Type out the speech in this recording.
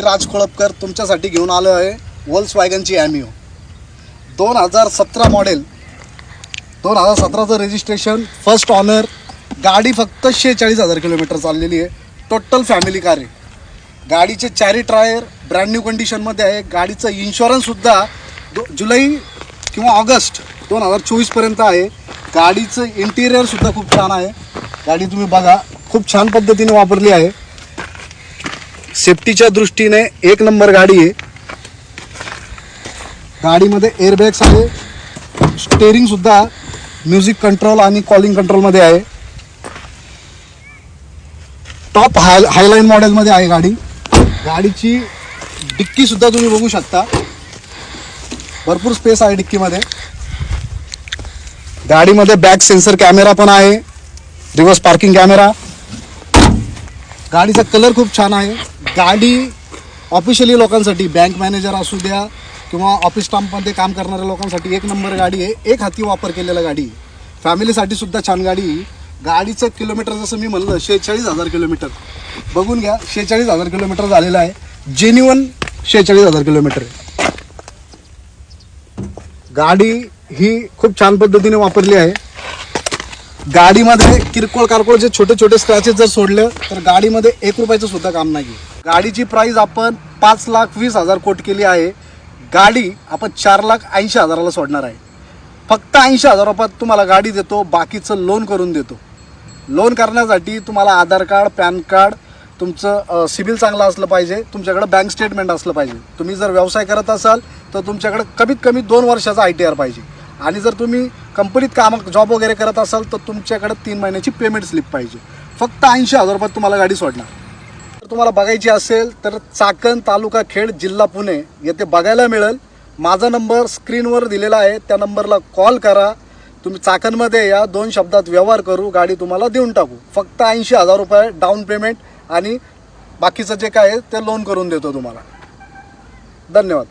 राज कोळपकर तुमच्यासाठी घेऊन आलो आहे. वॉल्स वॅगनची ॲमिओ दोन हजार सतरा मॉडेल दोन हजार सतराचं रजिस्ट्रेशन फर्स्ट ऑनर गाडी फक्त शेहेचाळीस हजार किलोमीटर चाललेली आहे. टोटल फॅमिली कार आहे. गाडीचे चारी टायर ब्रँड न्यू कंडिशनमध्ये आहे. गाडीचं इन्शुरन्ससुद्धा दो जुलै किंवा ऑगस्ट दोन हजार चोवीसपर्यंत आहे. गाडीचं इंटिरियरसुद्धा खूप छान आहे. गाडी तुम्ही बघा खूप छान पद्धतीने वापरली आहे. सेफ्टीच्या दृष्टीने एक नंबर गाडी आहे. गाडीमध्ये एअरबॅग्स आहे. स्टेअरिंग सुद्धा म्युझिक कंट्रोल आणि कॉलिंग कंट्रोलमध्ये आहे. टॉप हाय हायलाईन मॉडेलमध्ये आहे गाडी. गाडीची डिक्कीसुद्धा तुम्ही बघू शकता. भरपूर स्पेस आहे डिक्कीमध्ये. गाडीमध्ये बॅक सेन्सर कॅमेरा पण आहे. रिव्हर्स पार्किंग कॅमेरा गाडीचा कलर खूप छान आहे. गाडी ऑफिशियली लोकांसाठी बँक मॅनेजर असू द्या किंवा ऑफिस स्टाम्पमध्ये काम करणाऱ्या लोकांसाठी एक नंबर गाडी आहे. एक हाती वापर केलेला गाडी. फॅमिलीसाठी सुद्धा छान गाडी. गाडीचं किलोमीटर जसं मी म्हणलं शेहेचाळीस हजार किलोमीटर बघून घ्या शेहेचाळीस हजार किलोमीटर झालेलं आहे. जेन्युअन शेहेचाळीस हजार किलोमीटर आहे. गाडी ही खूप छान पद्धतीने वापरली आहे. गाडीमध्ये किरकोळ कारकोळ जे छोटे छोटे स्क्रॅचेस जर सोडले तर गाडीमध्ये एक रुपयाचं सुद्धा काम नाही गाडीची प्राइस आपण पाच लाख वीस हजार कोट केली आहे. गाडी आपण चार लाख ऐंशी हजाराला सोडणार आहे. फक्त ऐंशी हजार रुपयात तुम्हाला गाडी देतो बाकीचं लोन करून देतो. लोन करण्यासाठी तुम्हाला आधार कार्ड पॅन कार्ड तुमचं सिबिल चांगलं असलं पाहिजे तुमच्याकडे बँक स्टेटमेंट असलं पाहिजे. तुम्ही जर व्यवसाय करत असाल तर तुमच्याकडे कमीत कमी दोन वर्षाचा आय टी आर पाहिजे. आणि जर तुम्ही कंपनीत काम जॉब वगैरे करत असाल तर तुमच्याकडे तीन महिन्याची पेमेंट स्लिप पाहिजे. फक्त ऐंशी हजार रुपयात तुम्हाला गाडी सोडणार. जर तुम्हाला बघायची असेल तर चाकण तालुका खेड जिल्हा पुणे येथे बघायला मिळेल. माझा नंबर स्क्रीनवर दिलेला आहे. त्या नंबरला कॉल करा. तुम्ही चाकणमध्ये या दोन शब्दात व्यवहार करू गाडी तुम्हाला देऊन टाकू. फक्त ऐंशी हजार रुपये डाऊन पेमेंट आणि बाकीचं जे काय आहे ते लोन करून देतो तुम्हाला. धन्यवाद.